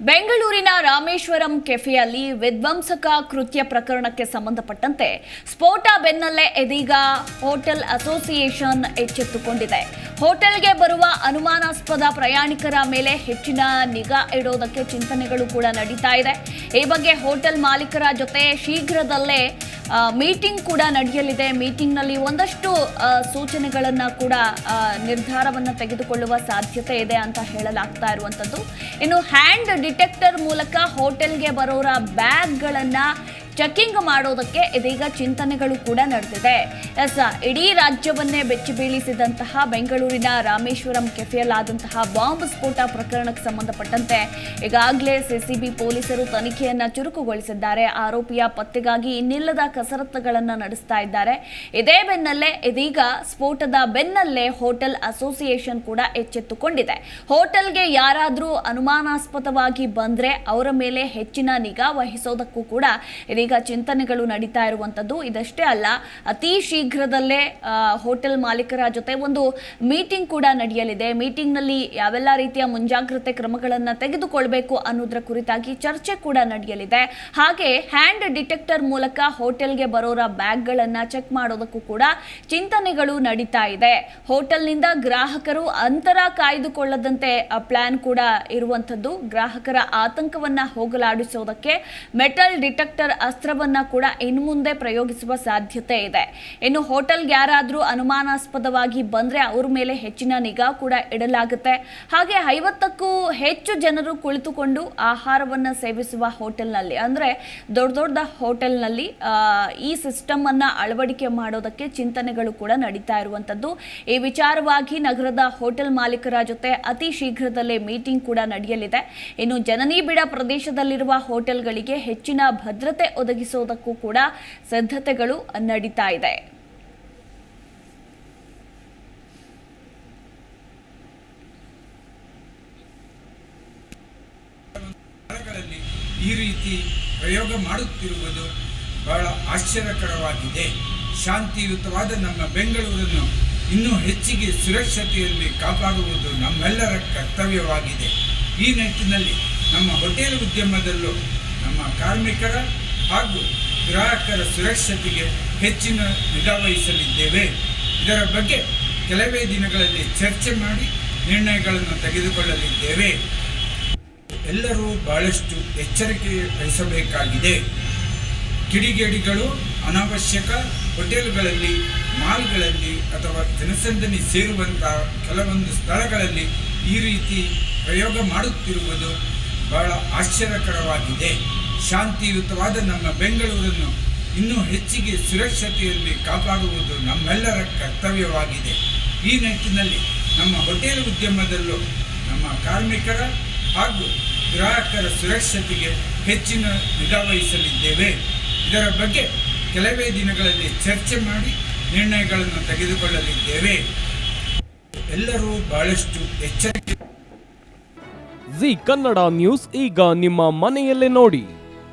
ಬೆಂಗಳೂರಿನ ರಾಮೇಶ್ವರಂ ಕೆಫೆಯಲ್ಲಿ ವಿಧ್ವಂಸಕ ಕೃತ್ಯ ಪ್ರಕರಣಕ್ಕೆ ಸಂಬಂಧಪಟ್ಟಂತೆ ಸ್ಫೋಟ ಬೆನ್ನಲ್ಲೇ ಇದೀಗ ಹೋಟೆಲ್ ಅಸೋಸಿಯೇಷನ್ ಎಚ್ಚೆತ್ತುಕೊಂಡಿದೆ. ಹೋಟೆಲ್ಗೆ ಬರುವ ಅನುಮಾನಾಸ್ಪದ ಪ್ರಯಾಣಿಕರ ಮೇಲೆ ಹೆಚ್ಚಿನ ನಿಗಾ ಇಡೋದಕ್ಕೆ ಚಿಂತನೆಗಳು ಕೂಡ ನಡೀತಾ ಇದೆ. ಈ ಬಗ್ಗೆ ಹೋಟೆಲ್ ಮಾಲೀಕರ ಜೊತೆ ಶೀಘ್ರದಲ್ಲೇ ಮೀಟಿಂಗ್ ಕೂಡ ನಡೆಯಲಿದೆ. ಮೀಟಿಂಗ್ನಲ್ಲಿ ಒಂದಷ್ಟು ಸೂಚನೆಗಳನ್ನು ಕೂಡ ನಿರ್ಧಾರವನ್ನು ತೆಗೆದುಕೊಳ್ಳುವ ಸಾಧ್ಯತೆ ಇದೆ ಅಂತ ಹೇಳಲಾಗ್ತಾ ಇರುವಂಥದ್ದು ಇನ್ನು ಹ್ಯಾಂಡ್ ಡಿಟೆಕ್ಟರ್ ಮೂಲಕ ಹೋಟೆಲ್ಗೆ ಬರೋರ ಬ್ಯಾಗ್ಗಳನ್ನ ಚೆಕಿಂಗ್ ಮಾಡೋದಕ್ಕೆ ಇದೀಗ ಚಿಂತನೆಗಳು ಕೂಡ ನಡೆದಿದೆ. ಎಸ್, ಇಡೀ ರಾಜ್ಯವನ್ನೇ ಬೆಚ್ಚಿ ಬೀಳಿಸಿದಂತಹ ಬೆಂಗಳೂರಿನ ರಾಮೇಶ್ವರಂ ಕೆಫೆಯಲ್ಲಾದಂತಹ ಬಾಂಬ್ ಸ್ಫೋಟ ಪ್ರಕರಣಕ್ಕೆ ಸಂಬಂಧಪಟ್ಟಂತೆ ಈಗಾಗಲೇ ಸಿಸಿಬಿ ಪೊಲೀಸರು ತನಿಖೆಯನ್ನ ಚುರುಕುಗೊಳಿಸಿದ್ದಾರೆ. ಆರೋಪಿಯ ಪತ್ತೆಗಾಗಿ ಇನ್ನಿಲ್ಲದ ಕಸರತ್ತುಗಳನ್ನು ನಡೆಸ್ತಾ ಇದ್ದಾರೆ. ಇದೇ ಬೆನ್ನಲ್ಲೇ ಇದೀಗ ಸ್ಫೋಟದ ಬೆನ್ನಲ್ಲೇ ಹೋಟೆಲ್ ಅಸೋಸಿಯೇಷನ್ ಕೂಡ ಎಚ್ಚೆತ್ತುಕೊಂಡಿದೆ. ಹೋಟೆಲ್ಗೆ ಯಾರಾದರೂ ಅನುಮಾನಾಸ್ಪದವಾಗಿ ಬಂದ್ರೆ ಅವರ ಮೇಲೆ ಹೆಚ್ಚಿನ ನಿಗಾ ವಹಿಸೋದಕ್ಕೂ ಕೂಡ ಇದೀಗ ಚಿಂತನೆಗಳು ನಡೀತಾ ಇರುವಂತದ್ದು ಇದಷ್ಟೇ ಅಲ್ಲ, ಅತಿ ಶೀಘ್ರದಲ್ಲೇ ಹೋಟೆಲ್ ಮಾಲೀಕರ ಜೊತೆ ಒಂದು ಮೀಟಿಂಗ್ ಕೂಡ ನಡೆಯಲಿದೆ. ಮೀಟಿಂಗ್ನಲ್ಲಿ ಯಾವೆಲ್ಲ ರೀತಿಯ ಮುಂಜಾಗ್ರತೆ ಕ್ರಮಗಳನ್ನು ತೆಗೆದುಕೊಳ್ಬೇಕು ಅನ್ನೋದ್ರ ಕುರಿತಾಗಿ ಚರ್ಚೆ ಕೂಡ ನಡೆಯಲಿದೆ. ಹಾಗೆ ಹ್ಯಾಂಡ್ ಡಿಟೆಕ್ಟರ್ ಮೂಲಕ ಹೋಟೆಲ್ಗೆ ಬರೋರ ಬ್ಯಾಗ್ಗಳನ್ನು ಚೆಕ್ ಮಾಡೋದಕ್ಕೂ ಕೂಡ ಚಿಂತನೆಗಳು ನಡೀತಾ ಇದೆ. ಹೋಟೆಲ್ನಿಂದ ಗ್ರಾಹಕರು ಅಂತರ ಕಾಯ್ದುಕೊಳ್ಳದಂತೆ ಪ್ಲಾನ್ ಕೂಡ ಇರುವಂತದ್ದು. ಗ್ರಾಹಕರ ಆತಂಕವನ್ನ ಹೋಗಲಾಡಿಸೋದಕ್ಕೆ ಮೆಟಲ್ ಡಿಟೆಕ್ಟರ್ ಅಸ್ತ್ರವನ್ನ ಕೂಡ ಇನ್ನು ಮುಂದೆ ಪ್ರಯೋಗಿಸುವ ಸಾಧ್ಯತೆ ಇದೆ. ಇನ್ನು ಹೋಟೆಲ್ಗೆ ಯಾರಾದರೂ ಅನುಮಾನಾಸ್ಪದವಾಗಿ ಬಂದರೆ ಅವ್ರ ಮೇಲೆ ಹೆಚ್ಚಿನ ನಿಗಾ ಕೂಡ ಇಡಲಾಗುತ್ತೆ. ಹಾಗೆ ಐವತ್ತಕ್ಕೂ ಹೆಚ್ಚು ಜನರು ಕುಳಿತುಕೊಂಡು ಆಹಾರವನ್ನು ಸೇವಿಸುವ ಹೋಟೆಲ್ನಲ್ಲಿ, ಅಂದರೆ ದೊಡ್ಡ ದೊಡ್ಡ ಹೋಟೆಲ್ನಲ್ಲಿ ಈ ಸಿಸ್ಟಮ್ ಅನ್ನ ಅಳವಡಿಕೆ ಮಾಡೋದಕ್ಕೆ ಚಿಂತನೆಗಳು ಕೂಡ ನಡೀತಾ ಇರುವಂತದ್ದು. ಈ ವಿಚಾರವಾಗಿ ನಗರದ ಹೋಟೆಲ್ ಮಾಲೀಕರ ಜೊತೆ ಅತಿ ಶೀಘ್ರದಲ್ಲೇ ಮೀಟಿಂಗ್ ಕೂಡ ನಡೆಯಲಿದೆ. ಇನ್ನು ಜನನಿಬಿಡ ಪ್ರದೇಶದಲ್ಲಿರುವ ಹೋಟೆಲ್ಗಳಿಗೆ ಹೆಚ್ಚಿನ ಭದ್ರತೆ ಒದಗಿಸೋದಕ್ಕೂ ಕೂಡ ಸಿದ್ಧತೆಗಳು ನಡೀತಾ ಇದೆ. ಈ ರೀತಿ ಪ್ರಯೋಗ ಮಾಡುತ್ತಿರುವುದು ಬಹಳ ಆಶ್ಚರ್ಯಕರವಾಗಿದೆ. ಶಾಂತಿಯುತವಾದ ನಮ್ಮ ಬೆಂಗಳೂರನ್ನು ಇನ್ನೂ ಹೆಚ್ಚಿಗೆ ಸುರಕ್ಷತೆಯಲ್ಲಿ ಕಾಪಾಡುವುದು ನಮ್ಮೆಲ್ಲರ ಕರ್ತವ್ಯವಾಗಿದೆ. ಈ ನಿಟ್ಟಿನಲ್ಲಿ ನಮ್ಮ ಹೋಟೆಲ್ ಉದ್ಯಮದಲ್ಲೂ ನಮ್ಮ ಕಾರ್ಮಿಕರ ಹಾಗೂ ಗ್ರಾಹಕರ ಸುರಕ್ಷತೆಗೆ ಹೆಚ್ಚಿನ ನಿಗಾವಹಿಸಲಿದ್ದೇವೆ ಇದರ ಬಗ್ಗೆ ಕೆಲವೇ ದಿನಗಳಲ್ಲಿ ಚರ್ಚೆ ಮಾಡಿ ನಿರ್ಣಯಗಳನ್ನು ತೆಗೆದುಕೊಳ್ಳಲಿದ್ದೇವೆ. ಎಲ್ಲರೂ ಬಹಳಷ್ಟು ಎಚ್ಚರಿಕೆ ವಹಿಸಬೇಕಾಗಿದೆ. ಕಿಡಿಗೇಡಿಗಳು, ಅನಾವಶ್ಯಕ ಹೋಟೆಲ್ಗಳಲ್ಲಿ, ಮಾಲ್ಗಳಲ್ಲಿ ಅಥವಾ ಜನಸಂದಣಿ ಸೇರುವಂತಹ ಕೆಲವೊಂದು ಸ್ಥಳಗಳಲ್ಲಿ ಈ ರೀತಿ ಪ್ರಯೋಗ ಮಾಡುತ್ತಿರುವುದು ಬಹಳ ಆಶ್ಚರ್ಯಕರವಾಗಿದೆ. ಶಾಂತಿಯುತವಾದ ನಮ್ಮ ಬೆಂಗಳೂರನ್ನು ಇನ್ನೂ ಹೆಚ್ಚಿಗೆ ಸುರಕ್ಷತೆಯಲ್ಲಿ ಕಾಪಾಡುವುದು ನಮ್ಮೆಲ್ಲರ ಕರ್ತವ್ಯವಾಗಿದೆ. ಈ ನಿಟ್ಟಿನಲ್ಲಿ ನಮ್ಮ ಹೋಟೆಲ್ ಉದ್ಯಮದಲ್ಲೂ ನಮ್ಮ ಕಾರ್ಮಿಕರ ಹಾಗೂ ಗ್ರಾಹಕರ ಸುರಕ್ಷತೆಗೆ ಹೆಚ್ಚಿನ ನಿಗಾವಹಿಸಲಿದ್ದೇವೆ ಇದರ ಬಗ್ಗೆ ಕೆಲವೇ ದಿನಗಳಲ್ಲಿ ಚರ್ಚೆ ಮಾಡಿ ನಿರ್ಣಯಗಳನ್ನು ತೆಗೆದುಕೊಳ್ಳಲಿದ್ದೇವೆ. ಎಲ್ಲರೂ ಬಹಳಷ್ಟು ಎಚ್ಚರಿಕೆ ಜಿ ಕನ್ನಡ ನ್ಯೂಸ್ ಈಗ ನಿಮ್ಮ ಮನೆಯಲ್ಲೇ ನೋಡಿ.